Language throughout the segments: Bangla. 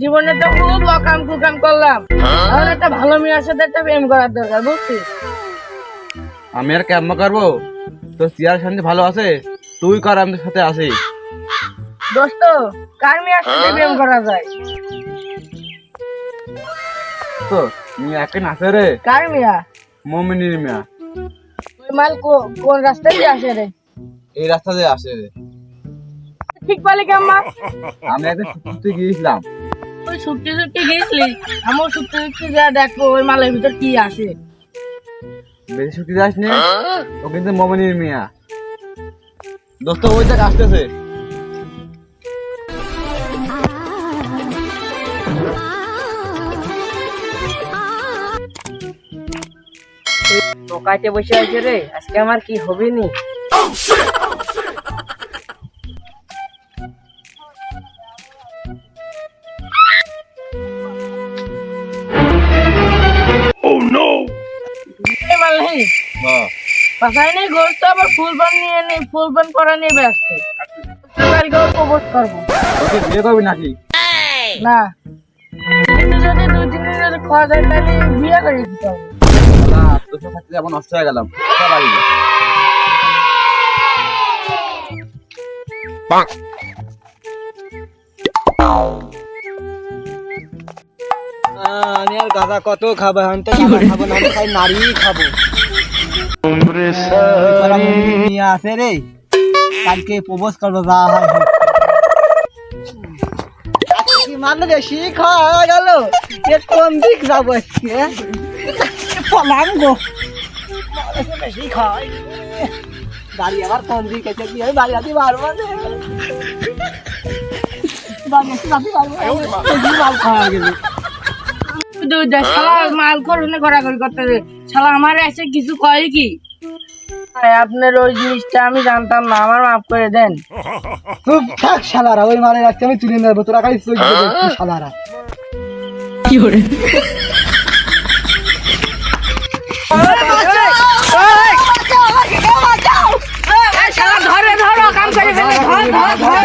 জীবনে তো খুব অকাম কুকাম করলাম। এখন একটা ভালো মেয়ের সাথে একটা প্রেম করার দরকার বুঝছিস? আমি আর কেমন করব? তোর চেয়ার শান্তি ভালো আছে? তুই কর আমাদের সাথে আসি। দোস্ত কার মেয়ের সাথে প্রেম করা যায়? তো নাচে রে কার মেয়া? মমিনীর মেয়া। ওই মাল কোন রাস্তায় দিয়ে আসে রে? এই রাস্তা দিয়ে আসে রে। ঠিক পালে কেমন আমি একদিন ছুটতে গিয়েছিলাম। ওই ছুটতে ছুটতে গেছিলি? আমার ছুটতে ছুটতে যা দেখব ওই মালের ভিতর কি আসে বেশি ছুটি যাস নি? ও কিন্তু মমিনীর মিয়া। দোস্ত ওই দেখ আসতেছে। টোকাইতে বসে আছে রে আজকে আমার কি হবে নি পাশায় নেই গোস্ত আবার ফুল পান নিয়ে নেই ফুল পান করা নিয়ে ব্যস্ত। কালকে ওর করব। ওকে বিয়ে করবি নাকি? না। কিন্তু যদি দুই তিন দিন যদি খাওয়া যায় তাহলে বিয়ে করে দিতে হবে। না তোর সাথে থাকতে নষ্ট হয়ে গেলাম বাড়ি যা। আমি আর গাঁদা কত খাব? আমি তো খাব না আমি খাই নারী খাব। আসে রে। কালকে প্রবোজ করব হয় গেল। কোন দিক যাব পলাম গো বাড়ি আবার কোন দিক কি? বাড়ি আদি পারব মাল করতে শালা আমার এসে কিছু কয় কি? ভাই, আপনার ওই জিনিসটা আমি জানতাম না আমার মাফ করে দেন। চুপ থাক শালারা ওই মালে রাখতে আমি তুলে নেব তোরা খালি শালারা। এই শালা ধরে ধরো কাম করে ফেলে ধর ধর।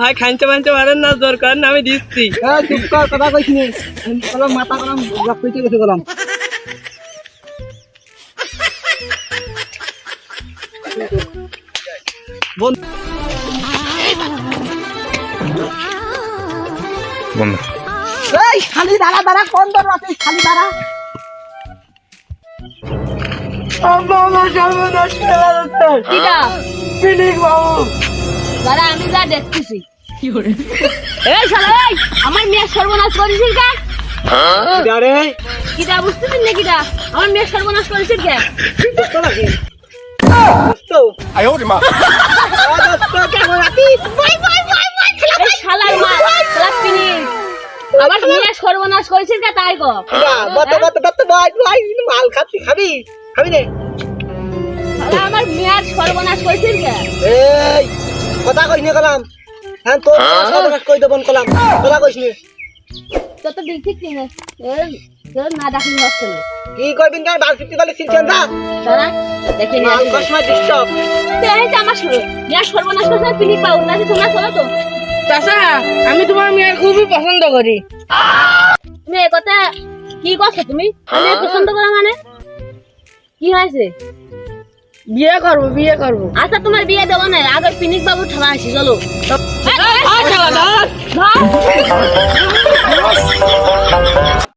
ভাই খাইতে মানতে পারেন না দরকার না আমি দিচ্ছি। হ্যাঁ চুপ কর কথা কলম মাথা কলম কইতে গেছে কলম বন্ধ। এই খালি দাঁড়া দাঁড়া কোন দর আছে? খালি দাঁড়া। কিটা? ফিলিক বাবু। দাদা আমি যা দেখতেছি। এই শালা এই আমার মেয়ে সর্বনাশ করেছিস কে আরে কিটা বুঝতেছিস না আমার মেয়ে সর্বনাশ করেছিস কে আয় ওরে মা। শালার মা শালা পিনিক আমার মেয়ে সর্বনাশ করেছিস কে তাই কো বত বত বত ভাই মাল খাচ্ছি খাবি? খাবি রে আমার মেয়ের সর্বনাশ করেছিস কে এই কথা কইস নি কলাম হ্যাঁ তোর সর্বনাশ কই দেবন কলাম? কথা কইস নি। তো তো দিক ঠিক কিনে না। ডাকলি হচ্ছে না কি কইবিন কার বাল ফিফটি কলে সিলছেন না শালা দেখে নি। মাল কসমা ডিস্টার্ব এই যে আমার সর- মেয়ের সর্বনাশ করেছিস পিনিক পাও? না তোমরা চলো তো। চাচা আমি তোমার মেয়ের খুবই পছন্দ করি। তুমি কথা কি করছ তুমি? আমি পছন্দ করা মানে? কি হয়েছে? বিয়ে করব বিয়ে করব। আচ্ছা তোমার বিয়ে দেবো না আগে পিনিক বাবু ঠালা আসি চলো।